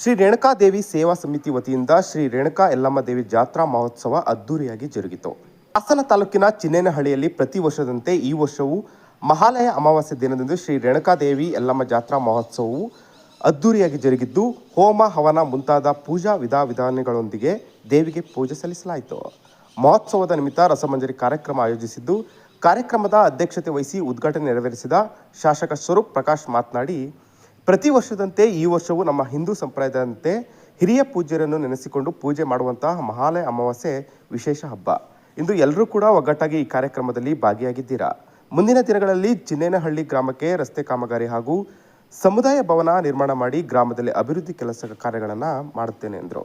ಶ್ರೀ ರೇಣುಕಾ ದೇವಿ ಸೇವಾ ಸಮಿತಿ ವತಿಯಿಂದ ಶ್ರೀ ರೇಣುಕಾ ಯಲ್ಲಮ್ಮ ದೇವಿ ಜಾತ್ರಾ ಮಹೋತ್ಸವ ಅದ್ದೂರಿಯಾಗಿ ಜರುಗಿತು. ಹಾಸನ ತಾಲೂಕಿನ ಚಿನ್ನೇನಹಳ್ಳಿಯಲ್ಲಿ ಪ್ರತಿ ವರ್ಷದಂತೆ ಈ ವರ್ಷವೂ ಮಹಾಲಯ ಅಮಾವಾಸ್ಯೆ ದಿನದಂದು ಶ್ರೀ ರೇಣುಕಾ ದೇವಿ ಯಲ್ಲಮ್ಮ ಜಾತ್ರಾ ಮಹೋತ್ಸವವು ಅದ್ದೂರಿಯಾಗಿ ಜರುಗಿದ್ದು, ಹೋಮ, ಹವನ ಮುಂತಾದ ಪೂಜಾ ವಿಧಾವಿಧಾನಗಳೊಂದಿಗೆ ದೇವಿಗೆ ಪೂಜೆ ಸಲ್ಲಿಸಲಾಯಿತು. ಮಹೋತ್ಸವದ ನಿಮಿತ್ತ ರಸಮಂಜರಿ ಕಾರ್ಯಕ್ರಮ ಆಯೋಜಿಸಿದ್ದು, ಕಾರ್ಯಕ್ರಮದ ಅಧ್ಯಕ್ಷತೆ ವಹಿಸಿ ಉದ್ಘಾಟನೆ ನೆರವೇರಿಸಿದ ಶಾಸಕ ಸ್ವರೂಪ್ ಪ್ರಕಾಶ್ ಮಾತನಾಡಿ ಪ್ರತಿ ವರ್ಷದಂತೆ ಈ ವರ್ಷವೂ ನಮ್ಮ ಹಿಂದೂ ಸಂಪ್ರದಾಯದಂತೆ ಹಿರಿಯ ಪೂಜ್ಯರನ್ನು ನೆನೆಸಿಕೊಂಡು ಪೂಜೆ ಮಾಡುವಂತಹ ಮಹಾಲಯ ಅಮಾವಾಸ್ಯೆ ವಿಶೇಷ ಹಬ್ಬ. ಇಂದು ಎಲ್ಲರೂ ಕೂಡ ಒಗ್ಗಟ್ಟಾಗಿ ಈ ಕಾರ್ಯಕ್ರಮದಲ್ಲಿ ಭಾಗಿಯಾಗಿದ್ದೀರಾ. ಮುಂದಿನ ದಿನಗಳಲ್ಲಿ ಚಿನ್ನೇನಹಳ್ಳಿ ಗ್ರಾಮಕ್ಕೆ ರಸ್ತೆ ಕಾಮಗಾರಿ ಹಾಗೂ ಸಮುದಾಯ ಭವನ ನಿರ್ಮಾಣ ಮಾಡಿ ಗ್ರಾಮದಲ್ಲಿ ಅಭಿವೃದ್ಧಿ ಕೆಲಸ ಕಾರ್ಯಗಳನ್ನು ಮಾಡುತ್ತೇನೆ ಎಂದರು.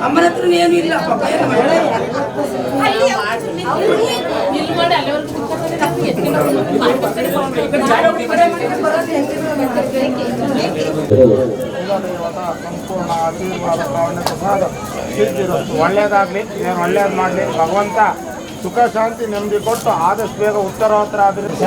ಅಮ್ಮನ ಹತ್ರ ಏನು ಇಲ್ಲ? ಸಂಪೂರ್ಣ ಆಶೀರ್ವಾದ ಭಾವನೆ ಪ್ರಸಾದ ಒಳ್ಳೇದಾಗಲಿ ಏನು ಒಳ್ಳೇದು ಮಾಡಲಿ ಭಗವಂತ ಸುಖ, ಶಾಂತಿ, ನೆಮ್ಮದಿ ಕೊಟ್ಟು ಆದಷ್ಟು ಬೇಗ ಉತ್ತರೋತ್ತರ ಅದೃಶ್ಯ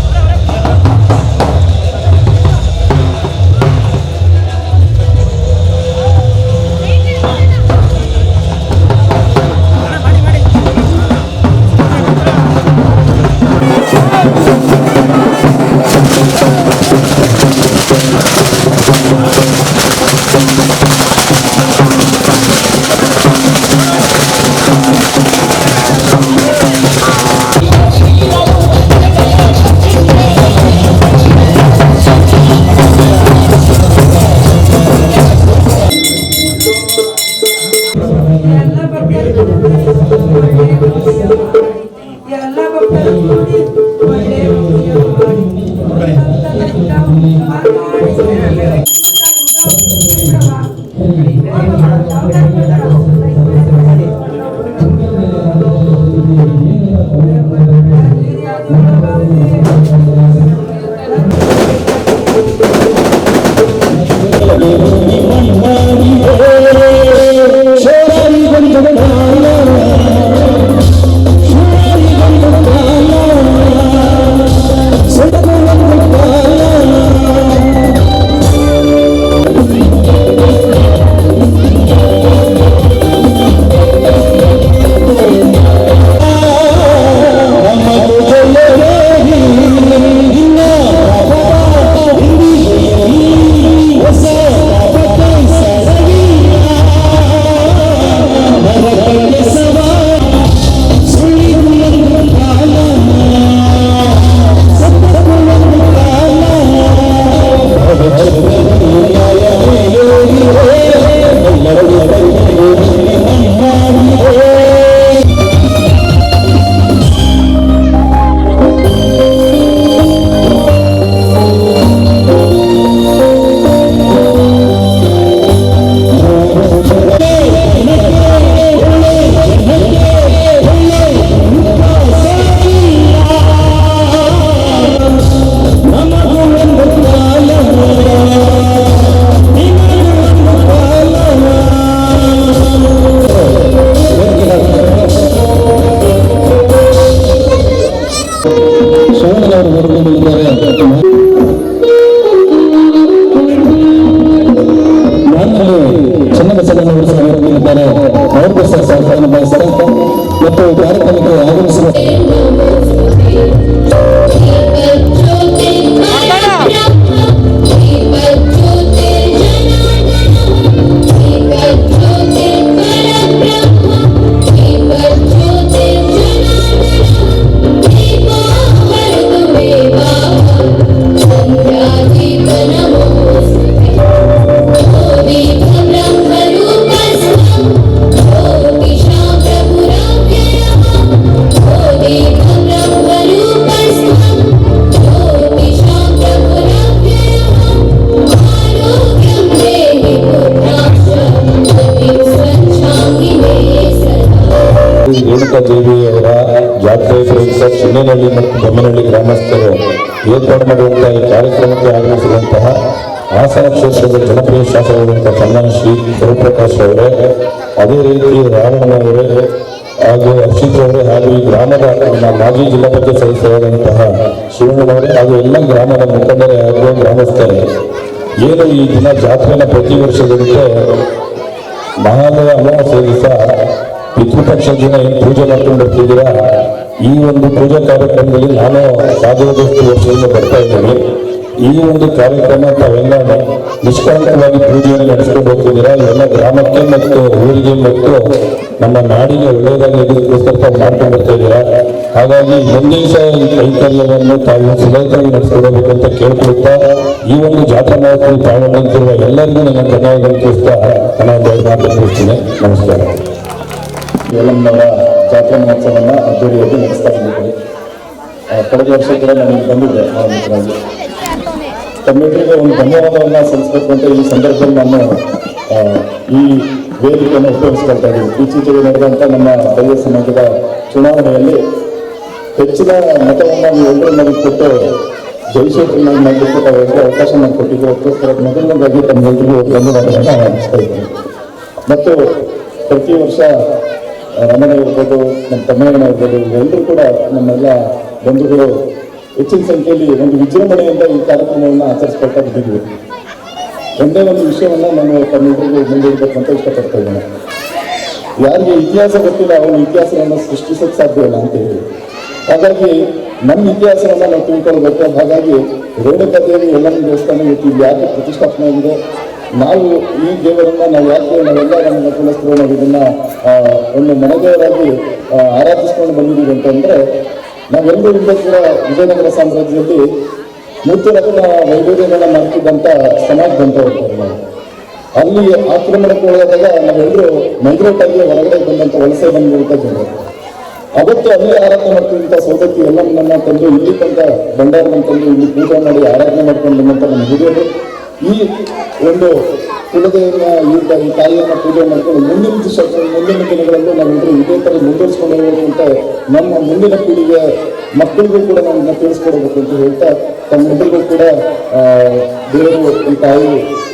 Floresta. ಹಾಸನ ಕ್ಷೇತ್ರದ ಜನಪ್ರಿಯ ಶಾಸಕರಾದಂತಹ ಕನ್ನಡ ಶ್ರೀ ಗುರುಪ್ರಕಾಶ್ ಅವರೇ, ಅದೇ ರೀತಿ ರಾಮಣ್ಣವರೇ ಹಾಗೂ ಹರ್ಷಿತ್ ಅವರೇ ಹಾಗೂ ಈ ಗ್ರಾಮದ ಮಾಜಿ ಜಿಲ್ಲಾ ಪಂಚಾಯತ್ ಸದಸ್ಯರಾದಂತಹ ಶಿವಣ್ಣನವರೇ ಹಾಗೂ ಎಲ್ಲ ಗ್ರಾಮದ ಮುಖಂಡರೇ ಹಾಗೂ ಗ್ರಾಮಸ್ಥರೇ, ಏನು ಈ ದಿನ ಜಾತ್ರೆಯನ್ನು ಪ್ರತಿ ವರ್ಷದಂತೆ ಮಹಾಲಯ ಅಮಾವಾಸ್ಯ ದಿವಸ ಪಿತೃಪಕ್ಷ ದಿನ ಏನು ಪೂಜೆ ಮಾಡ್ಕೊಂಡು ಬರ್ತಿದ್ದೀರಾ? ಈ ಒಂದು ಪೂಜಾ ಕಾರ್ಯಕ್ರಮದಲ್ಲಿ ನಾನು ಸಾಧ್ಯವಾದಷ್ಟು ವರ್ಷದಿಂದ ಬರ್ತಾ ಇದ್ದೇನೆ. ಈ ಒಂದು ಕಾರ್ಯಕ್ರಮ ತಾವೆಲ್ಲ ನಿಷ್ಕಳಂಕವಾಗಿ ಪೂಜೆಯನ್ನು ನಡೆಸ್ಕೊಂಡು ಹೋಗ್ತಿದ್ದೀರಾ? ಇವೆಲ್ಲ ಗ್ರಾಮಕ್ಕೆ ಮತ್ತು ಊರಿಗೆ ಮತ್ತು ನಮ್ಮ ನಾಡಿಗೆ ಒಳ್ಳೆಯದಾಗಿ ತಾವು ಮಾಡ್ಕೊಂಡು ಬರ್ತಾ ಇದ್ದೀರಾ? ಹಾಗಾಗಿ ಒಂದೇ ಸಹ ಈ ಕೈಕರ್ಯವನ್ನು ತಾವು ಸುಲಭವಾಗಿ ನಡೆಸ್ಕೊಡಬೇಕಂತ ಅಂತ ಕೇಳ್ಕೊಳ್ತಾ ಈ ಒಂದು ಜಾತ್ರಾ ಮಹೋತ್ಸವ ಪಾಲ್ಗೊಂಡಿರುವ ಎಲ್ಲರಿಗೂ ನನ್ನ ಧನ್ಯವಾದಗಳು ತಿಳಿಸ್ತಾ ನಾನು ಒಂದು ಎರಡು ಮಾತು ಮುಗಿಸ್ತೀನಿ ನಮಸ್ಕಾರ ಜಾತ್ರಾ ಮಹೋತ್ಸವವನ್ನು ಅದ್ದೂರಿಯಾಗಿ ನಡೆಸ್ತಾ ಬಂದಿದ್ದೀವಿ. ಕಳೆದ ವರ್ಷ ಕೂಡ ನಾನು ಇಲ್ಲಿ ಬಂದಿದ್ದೆ ಆ ನಿಟ್ಟಿನಲ್ಲಿ ತಮ್ಮೆಲ್ಲರಿಗೂ ಒಂದು ಧನ್ಯವಾದವನ್ನು ಸಲ್ಲಿಸಬೇಕು ಅಂತ ಈ ಸಂದರ್ಭದಲ್ಲಿ ನಾನು ಈ ವೇದಿಕೆಯನ್ನು ಉಪಯೋಗಿಸ್ಕೊಳ್ತಾ ಇದ್ದೀನಿ. ಇತ್ತೀಚೆಗೆ ನಡೆದಂಥ ನಮ್ಮ ದಲಿತ ಸಮಾಜದ ಚುನಾವಣೆಯಲ್ಲಿ ಹೆಚ್ಚಿನ ಮತವನ್ನು ನೀವೆಲ್ಲರೂ ನಮಗೆ ಕೊಟ್ಟು ಜಯಿಸೋದ್ರನ್ನಾಗಿ ಮಾಡಲಿಕ್ಕೆ ಅವಕಾಶ ನಾನು ಕೊಟ್ಟಿದ್ದು ಅದಕ್ಕೋಸ್ಕರ ಮೊದಲನೇದಾಗಿ ತಮ್ಮೆಲ್ಲರಿಗೂ ಧನ್ಯವಾದಗಳನ್ನು ಇದ್ದೀನಿ. ಮತ್ತು ಪ್ರತಿ ವರ್ಷ ರಮಣ ಇರ್ಬೋದು ನಮ್ಮ ತಮ್ಮಯ್ಯನ ಇರ್ಬೋದು ಎಲ್ಲರೂ ಕೂಡ ನಮ್ಮೆಲ್ಲ ಬಂಧುಗಳು ಹೆಚ್ಚಿನ ಸಂಖ್ಯೆಯಲ್ಲಿ ಒಂದು ವಿಜೃಂಭಣೆಯಿಂದ ಈ ಕಾರ್ಯಕ್ರಮವನ್ನು ಆಚರಿಸ್ಕೊಳ್ತಾ ಬಂದಿದ್ವಿ. ಒಂದೇ ಒಂದು ವಿಷಯವನ್ನು ನಾನು ತಮ್ಮೆಲ್ಲರಿಗೂ ಮುಂದಿಡಬೇಕು ಅಂತ ಇಷ್ಟಪಡ್ತಾ ಇದ್ದೇನೆ. ಯಾರಿಗೆ ಇತಿಹಾಸ ಗೊತ್ತಿಲ್ಲ, ಅವನು ಇತಿಹಾಸವನ್ನು ಸೃಷ್ಟಿಸಕ್ಕೆ ಸಾಧ್ಯ ಇಲ್ಲ ಅಂತ ಹೇಳಿ. ಹಾಗಾಗಿ ನಮ್ಮ ಇತಿಹಾಸವನ್ನು ನಾವು ತಿಳ್ಕೊಳ್ಬೇಕು. ಹಾಗಾಗಿ ರೇಣುಕತೆಯಲ್ಲಿ ಎಲ್ಲರೂ ದೇವಸ್ಥಾನ ಇವತ್ತು ಯಾಕೆ ಪ್ರತಿಷ್ಠಾಪನೆ ಆಗಿದೆ? ನಾವು ಈ ದೇವರನ್ನ, ನಾವು ಯಾಕೆ ನಾವೆಲ್ಲ ನಮ್ಮ ಕುಲಸ್ಥರು ನಾವು ಇದನ್ನ ಒಂದು ಮನೆದೇವರಾಗಿ ಆರಾಧಿಸ್ಕೊಂಡು ಬಂದಿದ್ದೀವಿ ಅಂತಂದ್ರೆ ನಾವೆಲ್ಲರಿಂದ ಕೂಡ ವಿಜಯನಗರ ಸಾಮ್ರಾಜ್ಯದಲ್ಲಿ ಮೂರ್ತಿರತ್ನ ವೈಭವ್ಯಗಳನ್ನ ಮಾಡ್ತಿದ್ದಂತ ಸಮಾಜ ಹೋಗ್ತಾರೆ ನಾವು ಅಲ್ಲಿ ಆಕ್ರಮಣಕ್ಕೆ ಒಳಗಾದಾಗ ನಾವೆಲ್ಲರೂ ಮೈಗ್ರೇಟ್ ಆಗಿ ಹೊರಗಡೆ ಬಂದಂತ ವಲಸೆ ಬಂದಂತ ಜನರು. ಅವತ್ತು ಅಲ್ಲಿ ಆರಾಧನೆ ಮಾಡ್ತಿದ್ದಂತ ಸೌದತ್ತಿ ಎಲ್ಲಮ್ಮನ್ನ ತಂದು, ಇಲ್ಲಿ ತಂದ ಭಂಡಾರನ ತಂದು, ಇಲ್ಲಿ ಪೂಜೆ ಮಾಡಿ ಆರಾಧನೆ ಮಾಡ್ಕೊಂಡು ಬಂದಂತ ನಮ್ಮ ಹಿರಿಯರು. ಈ ಒಂದು ಕುಲದೇವರ ಈ ತಾಯಿಯನ್ನ ಪೂಜೆ ಮಾಡಿಕೊಂಡು ಮುಂದಿನ ದಿವಸ, ಮುಂದಿನ ದಿನಗಳಲ್ಲೂ ನಾವೆಲ್ಲರೂ ಇದೇ ಥರ ಮುಂದುವರಿಸ್ಕೊಂಡು ಹೋಗಬೇಕು ಅಂತ ನಮ್ಮ ಮುಂದಿನ ಪೀಳಿಗೆ ಮಕ್ಕಳಿಗೂ ಕೂಡ ನಾವು ಇದನ್ನ ತಿಳಿಸ್ಕೊಡ್ಬೇಕು ಅಂತ ಹೇಳ್ತಾ ತಮ್ಮೆಲ್ಲರಿಗೂ ಕೂಡ ದೇವರು ಈ ತಾಯಿ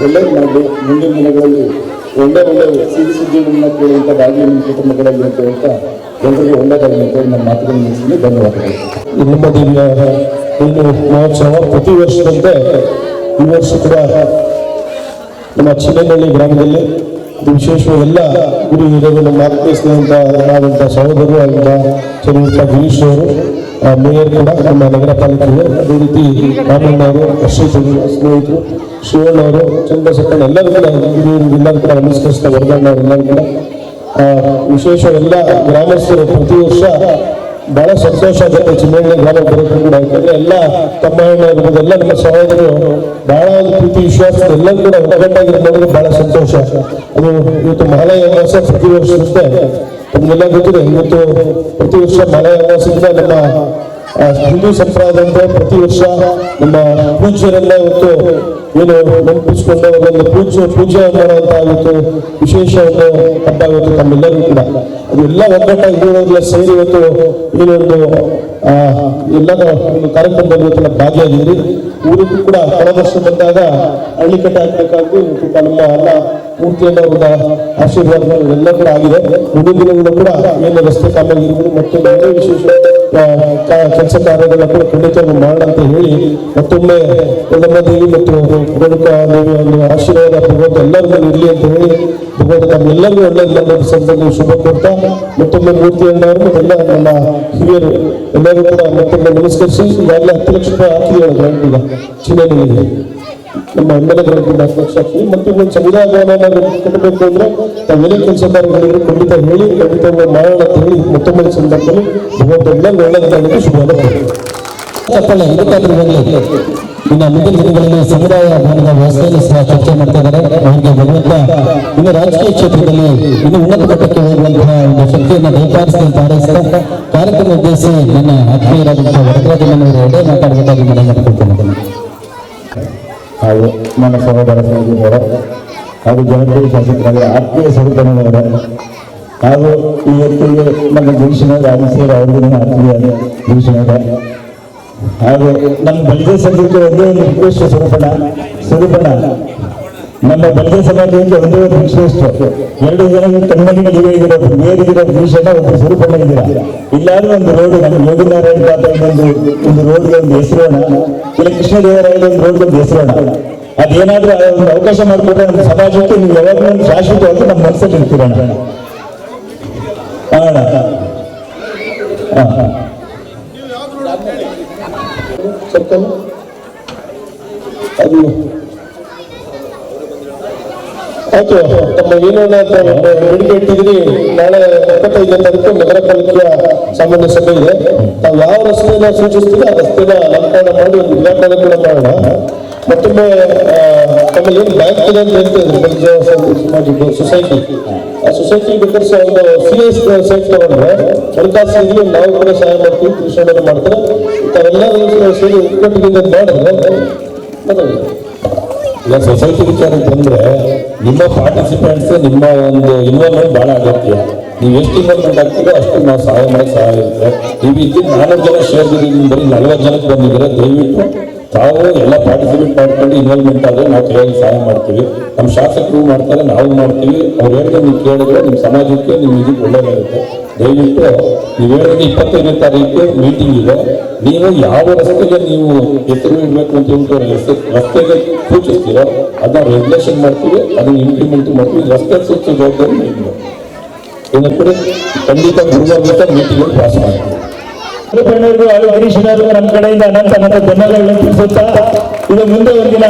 ಒಳ್ಳೇದು ಮಾಡಿ ಮುಂದಿನ ದಿನಗಳಲ್ಲಿ ಒಳ್ಳೆ ಒಳ್ಳೆ ಸಿಹಿ ಸುದ್ದಿಗಳನ್ನ ಭಾಗ್ಯ ನಿಮ್ಮ ಕುಟುಂಬಗಳಲ್ಲಿ ಅಂತ ಹೇಳ್ತಾ ಎಲ್ಲರಿಗೂ ಒಳ್ಳೆಯದಾಗಲಿ ಅಂತ ಹೇಳಿ ನಮ್ಮ ಮಾತುಗಳನ್ನು ಮುಗಿಸ್ತೀನಿ. ಧನ್ಯವಾದಗಳು. ನಮ್ಮ ಮಹೋತ್ಸವ ಪ್ರತಿ ವರ್ಷದಂತೆ ಈ ವರ್ಷ ಕೂಡ ನಮ್ಮ ಚಿನ್ನಹಳ್ಳಿ ಗ್ರಾಮದಲ್ಲಿ ವಿಶೇಷವಾಗಿ ಎಲ್ಲ ಗುರು ಹಿರಿಯರು ನಮ್ಮ ಆತ್ಮೀಯ ಸ್ನೇಹಿತರಾದಂಥ ಸಹೋದರರು ಆಗಿದ್ದ ಶ್ರೀಯುತ ಗಿರೀಶ್ ಅವರು ಮೇಯರ್ ಕೂಡ ನಮ್ಮ ನಗರ ಪಾಲಿಕೆಗೆ ಅದೇ ರೀತಿ ರಾಮಣ್ಣವರು ಅಶ್ರೀ ಸ್ನೇಹಿತರು, ಶಿವಣ್ಣ ಅವರು, ಚಂದ್ರಶೇಖರ್ ಎಲ್ಲರೂ ಕೂಡ ಗುರು ಎಲ್ಲರೂ ಕೂಡ ನಮಸ್ಕರಿಸ್ತಾ ಎಲ್ಲರೂ ಕೂಡ. ವಿಶೇಷ ಎಲ್ಲ ಗ್ರಾಮಸ್ಥರು ಪ್ರತಿ ವರ್ಷ ಬಹಳ ಸಂತೋಷ ಆಗುತ್ತೆ. ಚಿನ್ನಹಳ್ಳಿ ಗ್ರಾಮ ಬರೋದು ಕೂಡ ಯಾಕಂದ್ರೆ ಎಲ್ಲ ತಮ್ಮ ಇರ್ಬೋದು ಎಲ್ಲ ನಮ್ಮ ಸಹೋದರರು ಬಹಳ ಪ್ರೀತಿ ವಿಶ್ವಾಸ ಎಲ್ಲ ಕೂಡ ಒಗ್ಗಟ್ಟಾಗಿರೋದು ನೋಡಿದ್ರೆ ಬಹಳ ಸಂತೋಷ. ಅದು ಇವತ್ತು ಮಹಾಲಯ ಅಮಾವಾಸ್ಯ ಪ್ರತಿ ವರ್ಷ ಅಷ್ಟೇ ತಮಗೆಲ್ಲ ಗೊತ್ತಿದೆ, ಇವತ್ತು ಪ್ರತಿ ವರ್ಷ ಮಹಾಲಯ ಅಮಾವಾಸ್ಯದಿಂದ ನಮ್ಮ ಹಿಂದೂ ಸಂಪ್ರದಾಯದಂತೆ ಪ್ರತಿ ವರ್ಷ ನಮ್ಮ ಪೂಜ್ಯರೆಲ್ಲ ಇವತ್ತು ಏನು ನೆನಪಿಸ್ಕೊಂಡು ಒಂದೊಂದು ಪೂಜೆ ಪೂಜೆ ಮಾಡುವಂತಾಗಿತ್ತು ವಿಶೇಷ ಒಂದು ಹಬ್ಬ ಇವತ್ತು ತಮ್ಮೆಲ್ಲರೂ ಕೂಡ ಅದೆಲ್ಲ ಒಗ್ಗಟ್ಟಾಗಿ ಇರೋರೆಲ್ಲ ಸೇರಿ ಇವತ್ತು ಏನೊಂದು ಆ, ಎಲ್ಲ ಒಂದು ಕಾರ್ಯಕ್ರಮದಲ್ಲಿ ಇವತ್ತು ನಾವು ಭಾಗಿಯಾಗಿದ್ರಿ ಊರಿಗೂ ಕೂಡ ಕಳೆದ ವರ್ಷ ಬಂದಾಗ ಹಳ್ಳಿ ಕಟ್ಟೆ ಹಾಕ್ಬೇಕಾಗಿ ಇವತ್ತು ನಮ್ಮ ಅಲ್ಲ ಮೂರ್ತಿಯನ್ನ ಒಂದು ಆಶೀರ್ವಾದ ಎಲ್ಲ ಕೂಡ ಆಗಿದೆ. ಮುಂದಿನ ದಿನಗಳು ಕೂಡ ಏನು ರಸ್ತೆ ಕಾಮಗಾರಿಗಳು ಮತ್ತೊಂದು ವಿಶೇಷ ಕೆಲಸ ಕಾರ್ಯಗಳನ್ನ ಕೂಡ ಖಂಡಿತವಾಗಿ ಮಾಡಂತ ಹೇಳಿ ಮತ್ತೊಮ್ಮೆ ಎಲ್ಲಮ್ಮ ದೇವಿ ಮತ್ತು ಪ್ರಮುಖ ನೀವು ಒಂದು ಆಶೀರ್ವಾದ, ಭಗವಂತ ಎಲ್ಲರಿಗೂ ಇರಲಿ ಅಂತ ಹೇಳಿ ಭಗವಂತ ತಮ್ಮೆಲ್ಲರಿಗೂ ಒಳ್ಳೆಯ ನನ್ನ ಸಂದರ್ಭದಲ್ಲಿ ಶುಭ ಕೊಡ್ತಾ ಮತ್ತೊಮ್ಮೆ ಮೂರ್ತಿಯಣ್ಣವರು ಎಲ್ಲ ನಮ್ಮ ಹಿರಿಯರು ಎಲ್ಲರೂ ಕೂಡ ಮತ್ತೊಮ್ಮೆ ನಮಸ್ಕರಿಸಿ ಈಗಾಗಲೇ ಹತ್ತು ಲಕ್ಷ ರೂಪಾಯಿ ಈಗ ಚಿನ್ನದಲ್ಲಿ ನಮ್ಮ ಹತ್ತು ಲಕ್ಷ ಹಾಕಿ ಮತ್ತು ಒಂದು ಸಮುದಾಯ ಕಟ್ಟಬೇಕು ಅಂದ್ರೆ ತಾವೇನೇ ಕೆಲಸ ಕಾರ್ಯಗಳಿದ್ರೆ ಖಂಡಿತ ಹೇಳಿ, ಖಂಡಿತ ಮಾಡೋಣ ಅಂತ ಹೇಳಿ ಮತ್ತೊಮ್ಮೆ ಸಂದರ್ಭದಲ್ಲಿ ಭಗವಂತ ದೊಡ್ಡ ಶುಭವಾದ ತಪ್ಪಲ್ಲ, ಇದಕ್ಕಾದ್ರೂ ಹೋಗ್ಲಿ. ಇನ್ನು ಮುಂದಿನ ದಿನಗಳಲ್ಲಿ ಸಮುದಾಯ ಭವನದ ವ್ಯವಸ್ಥೆಯಲ್ಲಿ ಸಹ ಚರ್ಚೆ ಮಾಡ್ತಾ ಇದ್ದಾರೆ. ಭಗವಂತ, ಇನ್ನು ರಾಜಕೀಯ ಕ್ಷೇತ್ರದಲ್ಲಿ ಇನ್ನು ಉನ್ನತ ಮಟ್ಟಕ್ಕೆ ಹೋಗುವಂತಹ ಒಂದು ಶಕ್ತಿಯನ್ನು ದಯಪಾಲಿಸಿದಂತ ಹಾರೈಸ್ತಾ ಕಾರ್ಯಕ್ರಮ ಉದ್ದೇಶಿಸಿ ನನ್ನ ಆತ್ಮೀಯರಾದಂತಹ ವರದರಾಜನವರು ಎರಡೇ ಮಾತಾಡಬೇಕಾಗಿ ಮನೆ ಮಾಡಿಕೊಳ್ತೇನೆ ಹಾಗೂ ನನ್ನ ಸಹೋದರ ಸಹೋದರಿಯರ ಹಾಗೂ ಜನಪ್ರಿಯ ಶಾಸಕರಾದ ಆತ್ಮೀಯ ಸ್ವರೂಪನವರ ಹಾಗೂ ಇವತ್ತಿಗೆ ನಮ್ಮ ಗಿರೀಶನವರ ಆಫೀಸರ್ ಅವ್ರಿಗೂ ಆತ್ಮೀಯ ಗಿರೀಶನವರ ಹಾಗೂ ನಮ್ಮ ಬಲ್ಗೆ ಸಭೆಗೆ ಒಂದೇ ಒಂದು ರಿಕ್ವೆಸ್ಟ್ ಸ್ವರೂಪಣ ಸ್ವರೂಪಣ ನಮ್ಮ ಬಲ್ಗೆ ಸಮಾಜದಿಂದ ಒಂದೇ ಒಂದು ರಿಕ್ವೆಸ್ಟ್ ಎರಡು ಜನ ಕಣ್ಮಣಿಗೆ ನೀವೇ ಇದ್ದೀರ ಮೇಲಿದ್ದೀರ ಗಿರೀಶನ ಒಬ್ಬರು ಸ್ವರೂಪಣ ಇದ್ದೀರಾ? ಇಲ್ಲಾದ್ರೂ ಒಂದು ರೋಡ್, ನಮ್ಮ ಯೋಗಿನಾರಾಯಣ ಒಂದು ಒಂದು ರೋಡ್ಗೆ ಒಂದು ಹೆಸರೋಣ ಇಲ್ಲ ಕೃಷ್ಣದೇವರಾಯದ ಒಂದು ರೋಡ್ಗೆ ಒಂದು ಹೆಸರೋಣ ಅದೇನಾದ್ರೂ ಒಂದು ಅವಕಾಶ ಮಾಡಿಕೊಟ್ರೆ ನಮ್ಮ ಸಮಾಜಕ್ಕೆ ನೀವು ಯಾವಾಗಲೂ ಒಂದು ಶಾಶ್ವತವಾಗಿ ನಮ್ಮ ಮನಸ್ಸಲ್ಲಿ ಇರ್ತೀರೋಣ ಅಣ್ಣ ಸರ್ಕಲ್ ಅದು ಆಯ್ತು, ತಮ್ಮ ಏನು ಅಂತ ಬೇಡಿಕೆ ಇಟ್ಟಿದ್ರಿ ನಾಳೆ ಇಪ್ಪತ್ತೈದನೇ ತಾರೀಕು ನಗರ ಪಾಲಿಕೆಯ ಸಾಮಾನ್ಯ ಸಭೆ ಇದೆ. ತಾವು ಯಾವ ರಸ್ತೆಯನ್ನು ಸೂಚಿಸ್ತೀವಿ ಆ ರಸ್ತೆನ ಅಲಂಕಾರ ಮಾಡಿ ಒಂದು ಉದ್ಘಾಟನೆ ಕೂಡ ಮಾಡೋಣ. ಮತ್ತೊಮ್ಮೆ ತಮ್ಮ ಏನು ಬ್ಯಾಂಕ್ ಇದೆ ಅಂತ ಹೇಳ್ತಿದ್ರು ಸೊಸೈಟಿ ಆ ಸೊಸೈಟಿ ಬೇಕಾದ್ರೆ ಒಂದು ಸೀರಿಯಸ್ ಸೈಟ್ ತಗೊಂಡ್ರೆ ಹಣಕಾಸಿಗೆ ನಾವು ಕೂಡ ಸಹಾಯ ಮಾಡ್ತೀವಿ ಕೃಷಿ ಮಾಡ್ತಾರೆ. ತಾವೆಲ್ಲರೂ ಸೇರಿ ಒಗ್ಗಟ್ಟಿನಿಂದ ಮಾಡಿದ್ರೆ. ಇಲ್ಲ ಸೊಸೈಟಿ ವಿಚಾರ ಬಂದ್ರೆ ನಿಮ್ಮ ಪಾರ್ಟಿಸಿಪೆಂಟ್ಸ್ ನಿಮ್ಮ ಒಂದು ಇನ್ವಾಲ್ವ್ಮೆಂಟ್ ಬಹಳ ಅಗತ್ಯ ನೀವು ಎಷ್ಟು ಇನ್ವಾಲ್ವ್ಮೆಂಟ್ ಆಗ್ತೀರೋ ಅಷ್ಟು ನಾವು ಸಹಾಯ ಮಾಡಿ ಸಹಾಯ ಇರುತ್ತೆ ನೀವು ಇದ್ದಿದ್ದು ನಾಲ್ಕು ಜನ ಶೇರ್ ಬರೀ ನಲ್ವತ್ತು ಜನಕ್ಕೆ ಬಂದಿದ್ದೀರಾ. ದಯವಿಟ್ಟು ತಾವು ಎಲ್ಲ ಪಾರ್ಟಿಸಿಪೇಟ್ ಮಾಡ್ಕೊಂಡು ಇನ್ವಾಲ್ವ್ಮೆಂಟ್ ಆದರೆ ನಾವು ಕೈಯಾಗಿ ಸಹಾಯ ಮಾಡ್ತೀವಿ. ನಮ್ಮ ಶಾಸಕರು ಮಾಡ್ತಾರೆ, ನಾವು ಮಾಡ್ತೀವಿ. ಅವ್ರು ಹೇಳಿದ್ರೆ ನೀವು ಕೇಳಿದ್ರೆ ನಿಮ್ಮ ಸಮಾಜಕ್ಕೆ ನಿಮ್ಮ ಇದಕ್ಕೆ ಒಳ್ಳೆಯದಾಗುತ್ತೆ ದಯವಿಟ್ಟು ನೀವು ಹೇಳಿದ್ರೆ ಇಪ್ಪತ್ತೈದನೇ ತಾರೀಕು ಮೀಟಿಂಗ್ ಇದೆ. ನೀವು ಯಾವ ರಸ್ತೆಗೆ ನೀವು ಹೆಸರು ಇಡಬೇಕು ಅಂತ ಹೇಳ್ಬಿಟ್ಟು ರಸ್ತೆ- ರಸ್ತೆಗೆ ಸೂಚಿಸ್ತೀರೋ, ಅದನ್ನ ರೆಗ್ಯುಲೇಷನ್ ಮಾಡ್ತೀವಿ, ಅದನ್ನ ಇಂಪ್ಲಿಮೆಂಟ್ ಮಾಡ್ತೀವಿ. ರಸ್ತೆ ಸೂಚಿಸೋ ಜವಾಬ್ದಾರಿ. ಇನ್ನು ಕೂಡ ಖಂಡಿತ ಗುರುವಾರ ಮೀಟಿಂಗ್ ಪಾಸ್ ಮಾಡ್ತೀವಿ. ಕೃಪಣ್ಣರಿಗೂ ಹಾಗೂ ಗಿರೀಶನವರಿಗೂ ನಮ್ಮ ಕಡೆಯಿಂದ ಅನಂತ ಅನಂತ ಧನ್ಯವಾದಗಳನ್ನು ತಿಳಿಸುತ್ತಾ ಇದು ಮುಂದೆ ಒಂದಿನ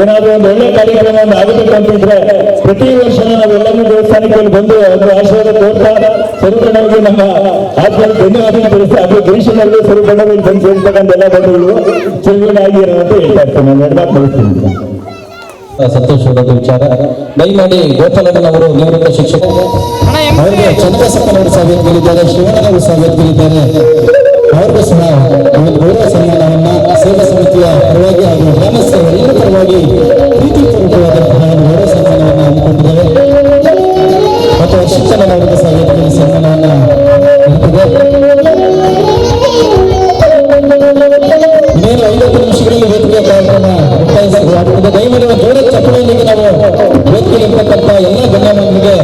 ಏನಾದರೂ ಒಂದು ಒಳ್ಳೆ ಕಾರ್ಯಕ್ರಮ ಒಂದು ಆಗಬೇಕು ಅಂತಿದ್ರೆ ಪ್ರತಿ ವರ್ಷ ನಾವೆಲ್ಲರೂ ದೇವಸ್ಥಾನಕ್ಕೆ ಇಲ್ಲಿ ಬಂದು ಒಂದು ಆಶೀರ್ವಾದ ಕೋರ್ತಾ ಸ್ವರೂಪಣ್ಣವರಿಗೆ ನಮ್ಮ ಆತ್ಮೀಯ ಧನ್ಯವಾದ ತಿಳಿಸಿ ಅದು ಗಿರೀಶನವರಿಗೂ ಸ್ವರೂಪಣ್ಣವರಿಗೆ ಬಂದು ಸೇರ್ತಕ್ಕಂಥ ಎಲ್ಲ ಬಂಧುಗಳು ಚೆನ್ನಾಗಿ ಇರುವಂತೆ ಹೇಳ್ತಾ ಇರ್ತೇನೆ ನಾನು ಎರಡು ಮಾತು ಮುಗಿಸ್ತೀನಿ ಸಂತೋಷವಾದ ವಿಚಾರ. ದಯಮಾಡಿ ಗೋಪಾಲಣ್ಣನವರು ನಿವೃತ್ತ ಶಿಕ್ಷಕರು. ಅವರಿಗೆ ಚಂದ್ರಸಪ್ಪನವರು ಸಹ ವೇದಿಕೆಯಲ್ಲಿದ್ದಾರೆ ಶಿವಣ್ಣನವರು ಅವ್ರಿಗೂ ಸಹ ಒಂದು ಗೌರವ ಸನ್ಮಾನವನ್ನ ಸೇವಾ ಸಮಿತಿಯ ಪರವಾಗಿ ಹಾಗೂ ಗ್ರಾಮಸ್ಥರ ಎಲ್ಲ ಪರವಾಗಿ ಪ್ರೀತಿಪೂರ್ವಕವಾದಂತಹ ಒಂದು ಗೌರವ ಸನ್ಮಾನವನ್ನ ಹಮ್ಮಿಕೊಂಡಿದ್ದೇವೆ. ಮತ್ತು ಶಿಕ್ಷಣ ಸಹ ವೇದಿಕೆಯಲ್ಲಿ ಸನ್ಮಾನವನ್ನ ಇನ್ನೇನು ಐವತ್ತು ನಿಮಿಷಗಳಲ್ಲಿ ವೇದಿಕೆ ಕಾರ್ಯಕ್ರಮ ಮುಕ್ತಾಯಿಸಲಾಗುತ್ತದೆ ದಯಮಾಡಿ ಒಂದು ಜೋರ ಚಪ್ಪಲಿಯೊಂದಿಗೆ ನಾವು ವೇದಿಕೆಯಲ್ಲಿ ಇರ್ತಕ್ಕಂಥ ಎಲ್ಲ ಗಣ್ಯಮಾನ್ಯರಿಗೆ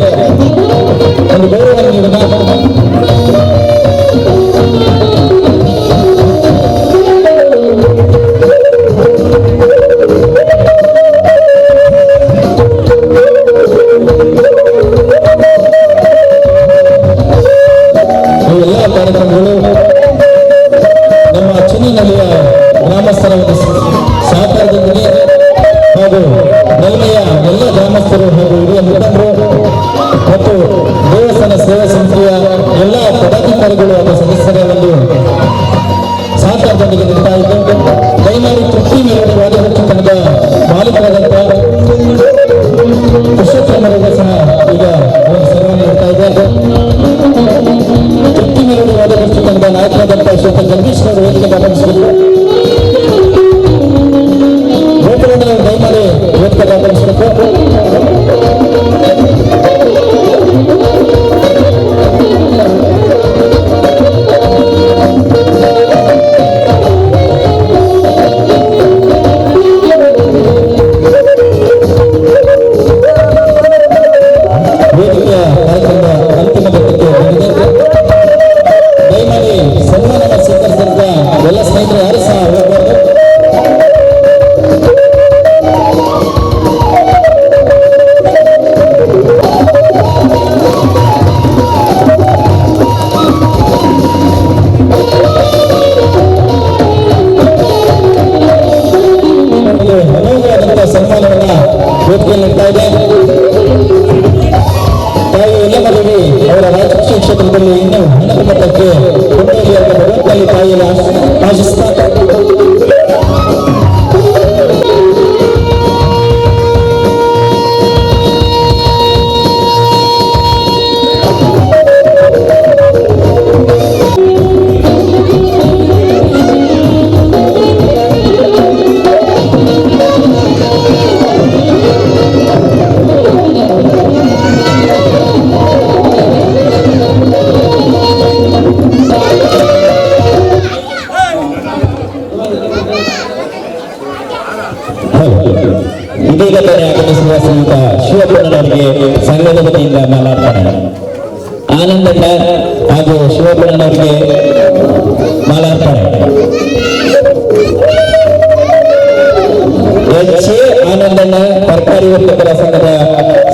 ಸರ್ಕಾರಿ ವರ್ತಕರ ಸಂಘದ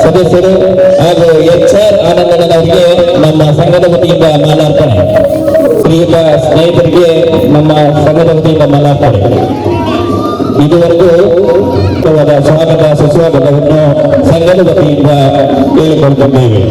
ಸದಸ್ಯರು ಹಾಗೂ ಎಚ್ ಆರ್ ಆನಂದಣ್ಣನವರಿಗೆ ನಮ್ಮ ಸಂಘದ ವತಿಯಿಂದ ಮಾಲಾರ್ಪಣೆ. ಶ್ರೀಯುತ ಸ್ನೇಹಿತರಿಗೆ ನಮ್ಮ ಸಂಘದ ವತಿಯಿಂದ ಮಾಲಾರ್ಪಣೆ. ಇದುವರೆಗೂ ಸ್ವಾಗತ, ಸುಸ್ವಾಗತವನ್ನು ಸಂಘದ ವತಿಯಿಂದ ಹೇಳಿಕೊಳ್ತಿದ್ದೇವೆ